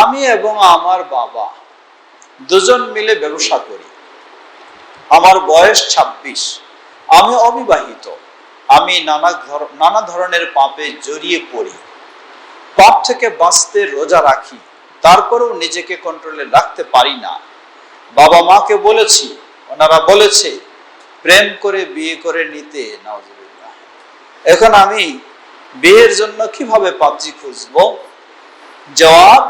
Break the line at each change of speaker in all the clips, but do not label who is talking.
আমি এবং আমার বাবা দুজন মিলে ব্যবসা করি। আমার বয়স ২৬ আমি অবিবাহিত। আমি নানা নানা ধরনের পাপে জড়িয়ে পড়ি। পাপ থেকে বাঁচতে রোজা রাখি, তারপরেও নিজেকে কন্ট্রোলে রাখতে পারি না। বাবা মাকে বলেছি, ওনারা বলেছে, প্রেম করে বিয়ে করে নিতে, নাউজুবিল্লাহ। এখন আমি বিয়ের জন্য কীভাবে পাত্রী খুঁজবো? জবাব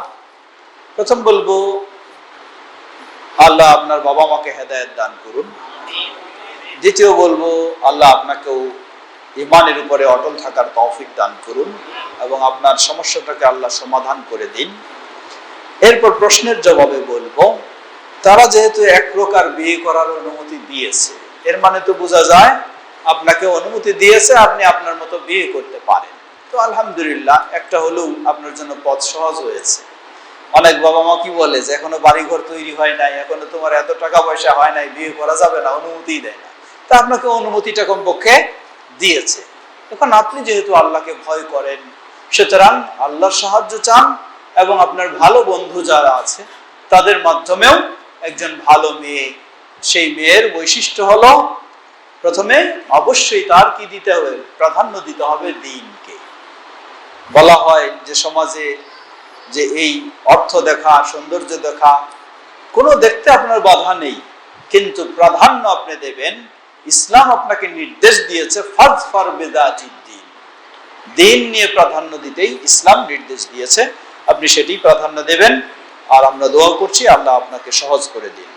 প্রথম বলব, আল্লাহ আপনার বাবা মাকে হেদায়েত দান করুন। দ্বিতীয় বলব, আল্লাহ আপনাকেও ইমানের উপরে অটল থাকার তৌফিক দান করুন এবং আপনার সমস্যাটাকে আল্লাহ সমাধান করে দিন। এরপর প্রশ্নের জবাবে বলব, তারা যেহেতু এক প্রকার বিয়ে করার অনুমতি দিয়েছে, এর মানে তো বোঝা যায় আপনাকে অনুমতি দিয়েছে, আপনি আপনার মতো বিয়ে করতে পারেন। তো আলহামদুলিল্লাহ, একটা হলেও আপনার জন্য পথ সহজ হয়েছে। অনেক বাবা মা কি বলে যে, এখনও বাড়ি ঘর তৈরি হয় নাই, এখনও তোমার এত টাকা পয়সা হয় নাই, বিয়ে করা যাবে না, অনুমতি দেয় না। তা আপনাকে অনুমতিটা কমপক্ষে দিয়েছে? এখন আপনি যেহেতু আল্লাহকে ভয় করেন, সুতরাং আল্লাহর সাহায্য চান এবং আপনার ভালো বন্ধু যারা আছে, তাদের মাধ্যমেও একজন ভালো মেয়ে, সেই মেয়ের বৈশিষ্ট্য হলো, প্রথমে অবশ্যই তার কি দিতে হবে? প্রাধান্য দিতে হবে দিনকে। বলা হয় যে সমাজে যে এই অর্থ দেখা, সৌন্দর্য দেখা, কোনো দেখতে আপনার বাধা নেই। কিন্তু প্রাধান্য আপনি দেবেন, ইসলাম আপনাকে নির্দেশ দিয়েছে, ফাজ ফর বেদাতির দিন। দিন নিয়ে প্রাধান্য দিতেই ইসলাম নির্দেশ দিয়েছে। আপনি সেটি প্রাধান্য দেবেন। আর আমরা দোয়া করছি, আল্লাহ আপনাকে সহজ করে দিন।